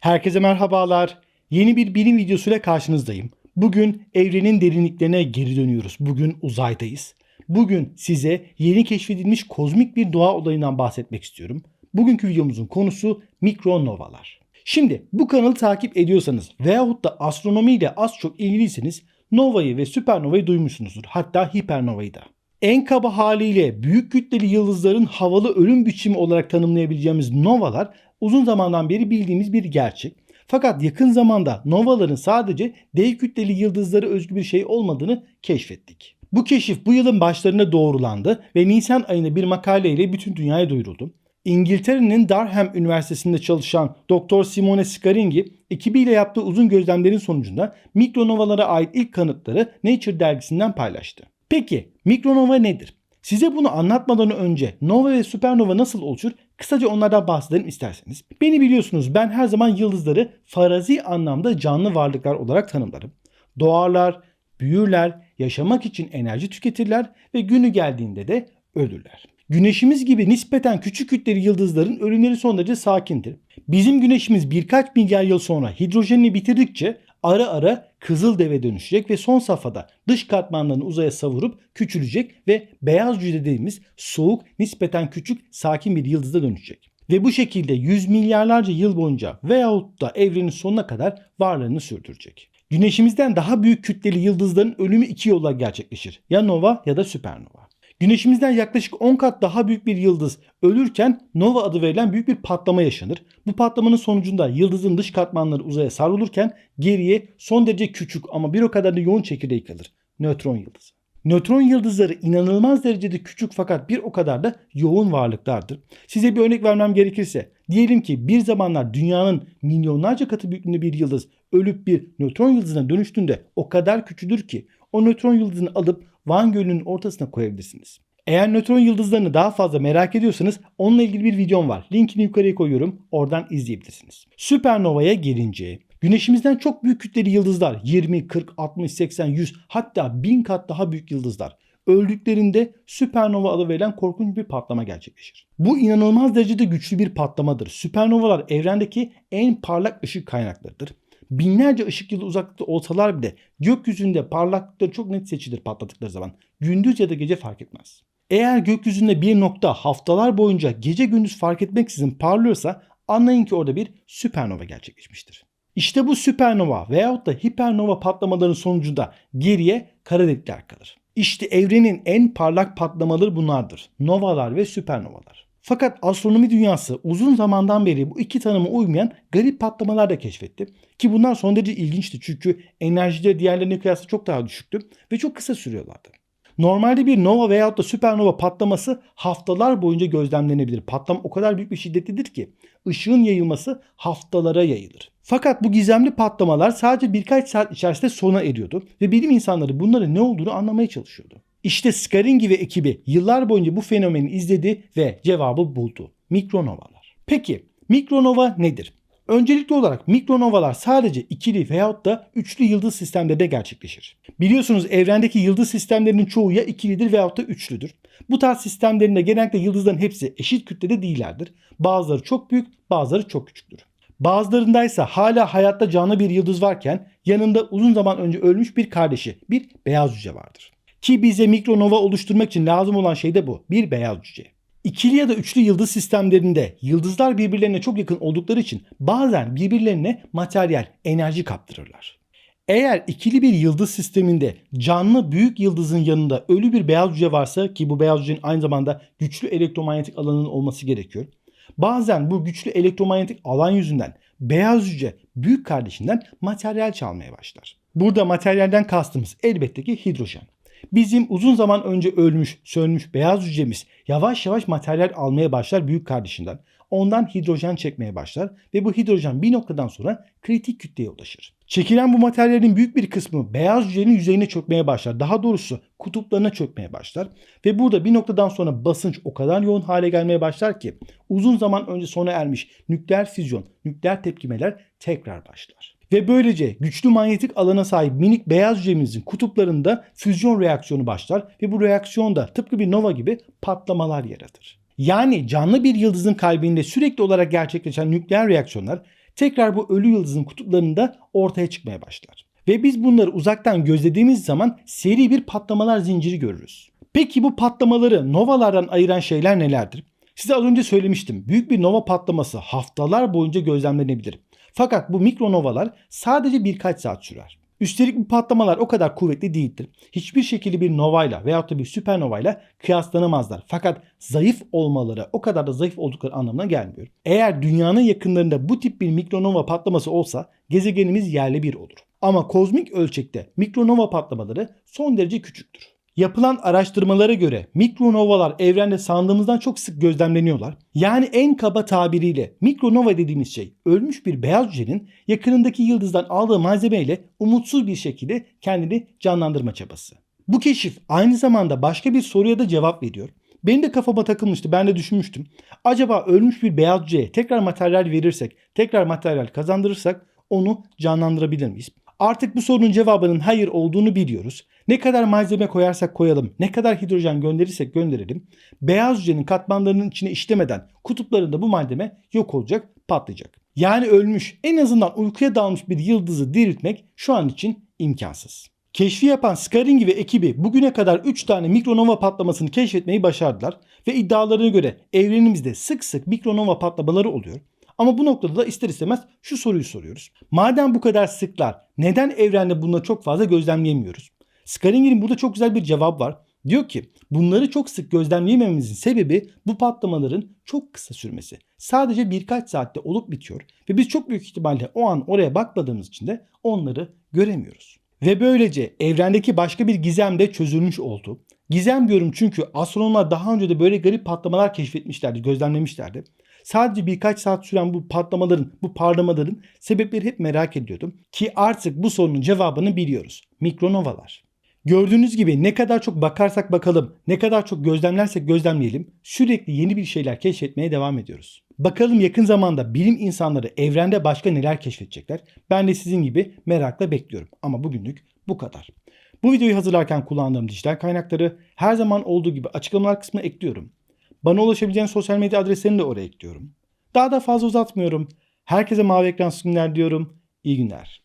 Herkese merhabalar. Yeni bir bilim videosuyla karşınızdayım. Bugün evrenin derinliklerine geri dönüyoruz. Bugün uzaydayız. Bugün size yeni keşfedilmiş kozmik bir doğa olayından bahsetmek istiyorum. Bugünkü videomuzun konusu mikronovalar. Şimdi bu kanalı takip ediyorsanız veyahut da astronomiyle az çok ilgiliyseniz novayı ve süpernovayı duymuşsunuzdur. Hatta hipernovayı da. En kaba haliyle büyük kütleli yıldızların havalı ölüm biçimi olarak tanımlayabileceğimiz novalar uzun zamandan beri bildiğimiz bir gerçek. Fakat yakın zamanda novaların sadece dev kütleli yıldızlara özgü bir şey olmadığını keşfettik. Bu keşif bu yılın başlarında doğrulandı ve Nisan ayında bir makaleyle bütün dünyaya duyuruldu. İngiltere'nin Durham Üniversitesi'nde çalışan Dr. Simone Scaringi ekibiyle yaptığı uzun gözlemlerin sonucunda mikronovalara ait ilk kanıtları Nature dergisinden paylaştı. Peki mikronova nedir? Size bunu anlatmadan önce nova ve süpernova nasıl oluşur kısaca onlardan bahsedelim isterseniz. Beni biliyorsunuz ben her zaman yıldızları farazi anlamda canlı varlıklar olarak tanımlarım. Doğarlar, büyürler, yaşamak için enerji tüketirler ve günü geldiğinde de ölürler. Güneşimiz gibi nispeten küçük kütleli yıldızların ölümleri son derece sakindir. Bizim güneşimiz birkaç milyar yıl sonra hidrojenini bitirdikçe ara ara kızıl deve dönüşecek ve son safhada dış katmanlarını uzaya savurup küçülecek ve beyaz cüce dediğimiz soğuk, nispeten küçük, sakin bir yıldıza dönüşecek. Ve bu şekilde yüz milyarlarca yıl boyunca veyahut da evrenin sonuna kadar varlığını sürdürecek. Güneşimizden daha büyük kütleli yıldızların ölümü iki yolla gerçekleşir. Ya nova ya da süpernova. Güneşimizden yaklaşık 10 kat daha büyük bir yıldız ölürken nova adı verilen büyük bir patlama yaşanır. Bu patlamanın sonucunda yıldızın dış katmanları uzaya savrulurken geriye son derece küçük ama bir o kadar da yoğun çekirdek kalır. Nötron yıldızı. Nötron yıldızları inanılmaz derecede küçük fakat bir o kadar da yoğun varlıklardır. Size bir örnek vermem gerekirse diyelim ki bir zamanlar dünyanın milyonlarca katı büyüklüğünde bir yıldız ölüp bir nötron yıldızına dönüştüğünde o kadar küçülür ki o nötron yıldızını alıp Van Gölü'nün ortasına koyabilirsiniz. Eğer nötron yıldızlarını daha fazla merak ediyorsanız onunla ilgili bir videom var. Linkini yukarıya koyuyorum. Oradan izleyebilirsiniz. Süpernova'ya gelince Güneşimizden çok büyük kütleli yıldızlar 20, 40, 60, 80, 100 hatta 1000 kat daha büyük yıldızlar öldüklerinde süpernova adı verilen korkunç bir patlama gerçekleşir. Bu inanılmaz derecede güçlü bir patlamadır. Süpernovalar evrendeki en parlak ışık kaynaklarıdır. Binlerce ışık yılı uzaklıkta olsalar bile gökyüzünde parlaklıkları çok net seçilir patladıkları zaman. Gündüz ya da gece fark etmez. Eğer gökyüzünde bir nokta haftalar boyunca gece gündüz fark etmeksizin parlıyorsa anlayın ki orada bir süpernova gerçekleşmiştir. İşte bu süpernova veyahut da hipernova patlamaların sonucunda geriye kara delikler kalır. İşte evrenin en parlak patlamaları bunlardır. Novalar ve süpernovalar. Fakat astronomi dünyası uzun zamandan beri bu iki tanıma uymayan garip patlamalar da keşfetti. Ki bunlar son derece ilginçti çünkü enerjileri diğerlerine kıyasla çok daha düşüktü ve çok kısa sürüyorlardı. Normalde bir nova veyahut da süpernova patlaması haftalar boyunca gözlemlenebilir. Patlama o kadar büyük bir şiddetlidir ki ışığın yayılması haftalara yayılır. Fakat bu gizemli patlamalar sadece birkaç saat içerisinde sona eriyordu ve bilim insanları bunların ne olduğunu anlamaya çalışıyordu. İşte ve ekibi yıllar boyunca bu fenomeni izledi ve cevabı buldu. Mikronovalar. Peki mikronova nedir? Öncelikli olarak mikronovalar sadece ikili veyahut da üçlü yıldız sistemlerinde gerçekleşir. Biliyorsunuz evrendeki yıldız sistemlerinin çoğu ya ikilidir veyahut da üçlüdür. Bu tarz sistemlerinde genellikle yıldızların hepsi eşit kütlede değillerdir. Bazıları çok büyük, bazıları çok küçüktür. Bazılarındaysa hala hayatta canlı bir yıldız varken yanında uzun zaman önce ölmüş bir kardeşi, bir beyaz cüce vardır. Ki bize mikronova oluşturmak için lazım olan şey de bu, bir beyaz cüce. İkili ya da üçlü yıldız sistemlerinde yıldızlar birbirlerine çok yakın oldukları için bazen birbirlerine materyal, enerji kaptırırlar. Eğer ikili bir yıldız sisteminde canlı büyük yıldızın yanında ölü bir beyaz cüce varsa ki bu beyaz cücenin aynı zamanda güçlü elektromanyetik alanının olması gerekiyor. Bazen bu güçlü elektromanyetik alan yüzünden beyaz cüce büyük kardeşinden materyal çalmaya başlar. Burada materyalden kastımız elbette ki hidrojen. Bizim uzun zaman önce ölmüş, sönmüş beyaz cücemiz yavaş yavaş materyal almaya başlar büyük kardeşinden. Ondan hidrojen çekmeye başlar ve bu hidrojen bir noktadan sonra kritik kütleye ulaşır. Çekilen bu materyalin büyük bir kısmı beyaz cücenin yüzeyine çökmeye başlar. Daha doğrusu kutuplarına çökmeye başlar. Ve burada bir noktadan sonra basınç o kadar yoğun hale gelmeye başlar ki uzun zaman önce sona ermiş nükleer füzyon, nükleer tepkimeler tekrar başlar. Ve böylece güçlü manyetik alana sahip minik beyaz cücemizin kutuplarında füzyon reaksiyonu başlar ve bu reaksiyon da tıpkı bir nova gibi patlamalar yaratır. Yani canlı bir yıldızın kalbinde sürekli olarak gerçekleşen nükleer reaksiyonlar tekrar bu ölü yıldızın kutuplarında ortaya çıkmaya başlar. Ve biz bunları uzaktan gözlediğimiz zaman seri bir patlamalar zinciri görürüz. Peki bu patlamaları novalardan ayıran şeyler nelerdir? Size az önce söylemiştim. Büyük bir nova patlaması haftalar boyunca gözlemlenebilir. Fakat bu mikronovalar sadece birkaç saat sürer. Üstelik bu patlamalar o kadar kuvvetli değildir. Hiçbir şekilde bir novayla veyahut da bir süpernovayla kıyaslanamazlar. Fakat zayıf olmaları o kadar da zayıf oldukları anlamına gelmiyor. Eğer dünyanın yakınlarında bu tip bir mikronova patlaması olsa gezegenimiz yerle bir olur. Ama kozmik ölçekte mikronova patlamaları son derece küçüktür. Yapılan araştırmalara göre mikronovalar evrende sandığımızdan çok sık gözlemleniyorlar. Yani en kaba tabiriyle mikronova dediğimiz şey ölmüş bir beyaz hücrenin yakınındaki yıldızdan aldığı malzemeyle umutsuz bir şekilde kendini canlandırma çabası. Bu keşif aynı zamanda başka bir soruya da cevap veriyor. Benim de kafama takılmıştı. Ben de düşünmüştüm. Acaba ölmüş bir beyaz hücreye tekrar materyal verirsek, tekrar materyal kazandırırsak onu canlandırabilir miyiz? Artık bu sorunun cevabının hayır olduğunu biliyoruz. Ne kadar malzeme koyarsak koyalım, ne kadar hidrojen gönderirsek gönderelim, beyaz hücrenin katmanlarının içine işlemeden kutuplarında bu malzeme yok olacak, patlayacak. Yani ölmüş, en azından uykuya dalmış bir yıldızı diriltmek şu an için imkansız. Keşfi yapan Scaringi ve ekibi bugüne kadar 3 tane mikronova patlamasını keşfetmeyi başardılar ve iddialarına göre evrenimizde sık sık mikronova patlamaları oluyor. Ama bu noktada da ister istemez şu soruyu soruyoruz. Madem bu kadar sıklar neden evrende bunları çok fazla gözlemleyemiyoruz? Scaringer'in burada çok güzel bir cevap var. Diyor ki bunları çok sık gözlemleyemememizin sebebi bu patlamaların çok kısa sürmesi. Sadece birkaç saatte olup bitiyor ve biz çok büyük ihtimalle o an oraya bakmadığımız için de onları göremiyoruz. Ve böylece evrendeki başka bir gizem de çözülmüş oldu. Gizem diyorum çünkü astronomlar daha önce de böyle garip patlamalar keşfetmişlerdi, gözlemlemişlerdi. Sadece birkaç saat süren bu patlamaların, bu parlamaların sebepleri hep merak ediyordum. Ki artık bu sorunun cevabını biliyoruz. Mikronovalar. Gördüğünüz gibi ne kadar çok bakarsak bakalım, ne kadar çok gözlemlersek gözlemleyelim sürekli yeni bir şeyler keşfetmeye devam ediyoruz. Bakalım yakın zamanda bilim insanları evrende başka neler keşfedecekler. Ben de sizin gibi merakla bekliyorum. Ama bugünlük bu kadar. Bu videoyu hazırlarken kullandığım dijital kaynakları her zaman olduğu gibi açıklamalar kısmına ekliyorum. Bana ulaşabileceğin sosyal medya adreslerini de oraya ekliyorum. Daha da fazla uzatmıyorum. Herkese mavi ekran günler diyorum. İyi günler.